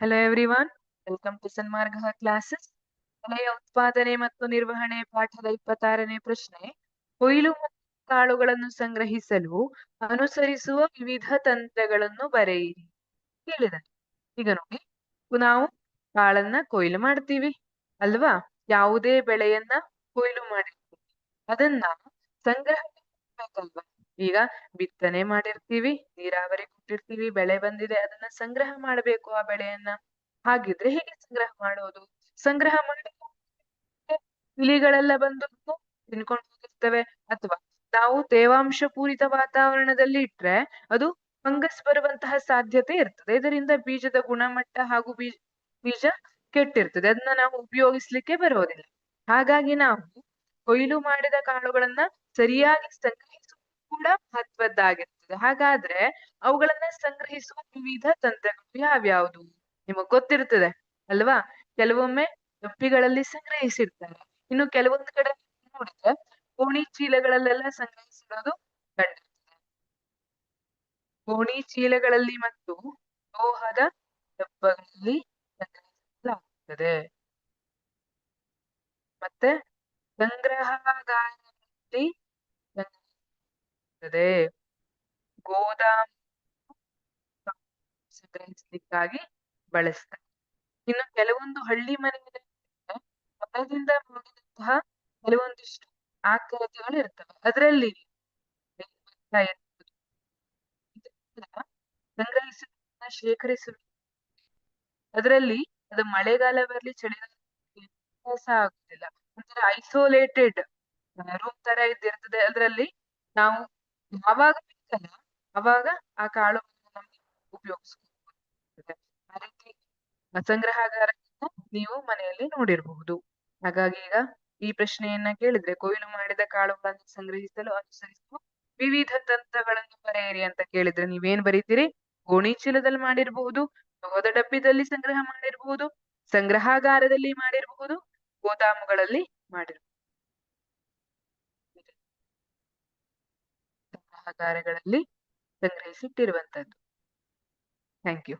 Hello everyone welcome to Sanmarga classes ಕಲೆಯ ಉತ್ಪಾದನೆ ಮತ್ತು ನಿರ್ವಹಣೆ ಪಾಠದ ಇಪ್ಪತ್ತಾರನೇ ಪ್ರಶ್ನೆ ಕೊಯ್ಲು ಕಾಳುಗಳನ್ನು ಸಂಗ್ರಹಿಸಲು ಅನುಸರಿಸುವ ವಿವಿಧ ತಂತ್ರಗಳನ್ನು ಬರೆಯಿರಿ ಕೇಳಿದ್ದಾರೆ ಈಗ ನೋಡಿ ನಾವು ಕಾಳನ್ನ ಕೊಯ್ಲು ಮಾಡ್ತೀವಿ ಅಲ್ವಾ ಯಾವುದೇ ಬೆಳೆಯನ್ನ ಕೊಯ್ಲು ಮಾಡಿರ್ತೀವಿ ಅದನ್ನ ಸಂಗ್ರಹ ಈಗ ಬಿತ್ತನೆ ಮಾಡಿರ್ತೀವಿ ನೀರಾವರಿ ಕೊಟ್ಟಿರ್ತೀವಿ ಬೆಳೆ ಬಂದಿದೆ, ಅದನ್ನ ಸಂಗ್ರಹ ಮಾಡಬೇಕು ಆ ಬೆಳೆಯನ್ನ. ಹಾಗಿದ್ರೆ ಹೇಗೆ ಸಂಗ್ರಹ ಮಾಡೋದು? ಸಂಗ್ರಹ ಮಾಡಿ ಇಲಿಗಳೆಲ್ಲ ಬಂದು ತಿನ್ಕೊಂಡು ಹೋಗಿರ್ತವೆ. ಅಥವಾ ನಾವು ತೇವಾಂಶ ಪೂರಿತ ವಾತಾವರಣದಲ್ಲಿ ಇಟ್ರೆ ಅದು ಫಂಗಸ್ ಬರುವಂತಹ ಸಾಧ್ಯತೆ ಇರ್ತದೆ. ಇದರಿಂದ ಬೀಜದ ಗುಣಮಟ್ಟ ಹಾಗೂ ಬೀಜ ಬೀಜ ಕೆಟ್ಟಿರ್ತದೆ. ಅದನ್ನ ನಾವು ಉಪಯೋಗಿಸ್ಲಿಕ್ಕೆ ಬರೋದಿಲ್ಲ. ಹಾಗಾಗಿ ನಾವು ಕೊಯ್ಲು ಮಾಡಿದ ಕಾಳುಗಳನ್ನ ಸರಿಯಾಗಿ ಸಂಗ್ರಹಿಸುವುದು ಕೂಡ ಮಹತ್ವದ್ದಾಗಿರ್ತದೆ. ಹಾಗಾದ್ರೆ ಅವುಗಳನ್ನ ಸಂಗ್ರಹಿಸುವ ವಿವಿಧ ತಂತ್ರಗಳು ಯಾವ್ಯಾವುದು? ನಿಮಗ್ ಗೊತ್ತಿರ್ತದೆ, ಅಲ್ವಾ? ಕೆಲವೊಮ್ಮೆ ಡಬ್ಬಿಗಳಲ್ಲಿ ಸಂಗ್ರಹಿಸಿರ್ತಾರೆ. ಇನ್ನು ಕೆಲವೊಂದು ಕಡೆ ನೋಡಿದ್ರೆ ಗೋಣಿ ಚೀಲಗಳಲ್ಲೆಲ್ಲ ಸಂಗ್ರಹಿಸಿರೋದು ಕಂಡಿರ್ತದೆ. ಗೋಣಿ ಚೀಲಗಳಲ್ಲಿ ಮತ್ತು ಲೋಹದ ಡಬ್ಬಗಳಲ್ಲಿ ಸಂಗ್ರಹಿಸಲಾಗುತ್ತದೆ. ಮತ್ತೆ ಸಂಗ್ರಹಾಗಾರದಲ್ಲಿ ಸಂಗ್ರಹಿಸಲಾಗುತ್ತದೆ ಗೋದಾಮು ಬಳಸ್ತಾರೆ. ಇನ್ನು ಕೆಲವೊಂದು ಹಳ್ಳಿ ಮನೆಗಳಲ್ಲಿ ಮರದಿಂದ ಮಾಡಿದಂತಹ ಕೆಲವೊಂದಿಷ್ಟು ಆಕೃತಿಗಳು ಇರ್ತವೆ. ಅದರಲ್ಲಿ ಸಂಗ್ರಹಿಸ ಶೇಖರಿಸುವ ಅದರಲ್ಲಿ ಅದು ಮಳೆಗಾಲ ಬರಲಿ, ಚಳಿಗಾಲ ವ್ಯತ್ಯಾಸ ಆಗುದಿಲ್ಲ ಒಂಥರ ಐಸೋಲೇಟೆಡ್ ರೂಮ್ ತರ ಇದ್ದಿರ್ತದೆ. ಅದರಲ್ಲಿ ನಾವು ಯಾವಾಗ ಬೇಕಲ್ಲ ಅವಾಗ ಆ ಕಾಳು ನಮಗೆ ಆ ರೀತಿ ಸಂಗ್ರಹಾಗಾರವನ್ನು ನೀವು ಮನೆಯಲ್ಲಿ ನೋಡಿರಬಹುದು. ಹಾಗಾಗಿ ಈಗ ಈ ಪ್ರಶ್ನೆಯನ್ನ ಕೇಳಿದ್ರೆ ಕೊಯ್ಲು ಮಾಡಿದ ಕಾಳುಗಳನ್ನು ಸಂಗ್ರಹಿಸಲು ಅನುಸರಿಸುವ ವಿವಿಧ ತಂತ್ರಗಳನ್ನು ಬರೆಯಿರಿ ಅಂತ ಕೇಳಿದ್ರೆ ನೀವೇನ್ ಬರೀತೀರಿ? ಗೋಣಿ ಚೀಲದಲ್ಲಿ ಮಾಡಿರಬಹುದು, ಲೋಹದ ಡಬ್ಬಿದಲ್ಲಿ ಸಂಗ್ರಹ ಮಾಡಿರಬಹುದು, ಸಂಗ್ರಹಾಗಾರದಲ್ಲಿ ಮಾಡಿರಬಹುದು, ಗೋದಾಮುಗಳಲ್ಲಿ ಮಾಡಿರಬಹುದು. ಸಂಗ್ರಹಾಗಾರಗಳಲ್ಲಿ ಸಂಗ್ರಹಿಸಿಟ್ಟಿರುವಂತದ್ದು. Thank you